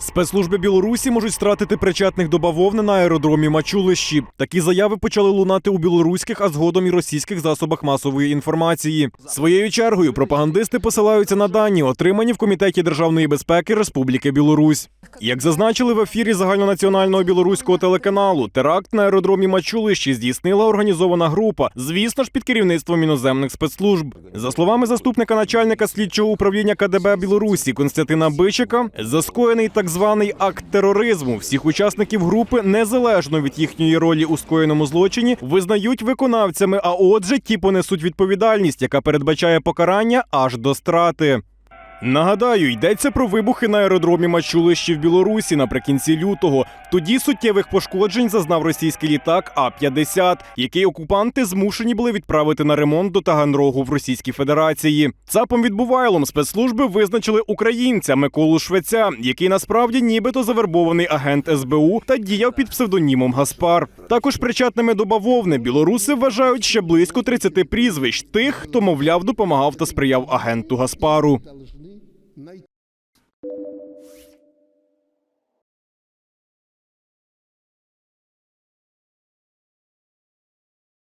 Спецслужби Білорусі можуть стратити причетних до бавовни на аеродромі Мачулищі. Такі заяви почали лунати у білоруських, а згодом і російських засобах масової інформації. Своєю чергою пропагандисти посилаються на дані, отримані в комітеті державної безпеки Республіки Білорусь. Як зазначили в ефірі загальнонаціонального білоруського телеканалу, теракт на аеродромі Мачулищі здійснила організована група, звісно ж, під керівництвом іноземних спецслужб. За словами заступника начальника слідчого управління КДБ Білорусі Константина Бичика, за скоєний так званий акт тероризму всіх учасників групи, незалежно від їхньої ролі у скоєному злочині, визнають виконавцями, а отже, ті понесуть відповідальність, яка передбачає покарання аж до страти. Нагадаю, йдеться про вибухи на аеродромі Мачулищі в Білорусі наприкінці лютого. Тоді суттєвих пошкоджень зазнав російський літак А-50, який окупанти змушені були відправити на ремонт до Таганрогу в Російській Федерації. ЦАПом відбувайлом спецслужби визначили українця Миколу Швеця, який насправді нібито завербований агент СБУ та діяв під псевдонімом Гаспар. Також причетними до бавовни білоруси вважають ще близько 30 прізвищ тих, хто, мовляв, допомагав та сприяв агенту Гаспару. ない。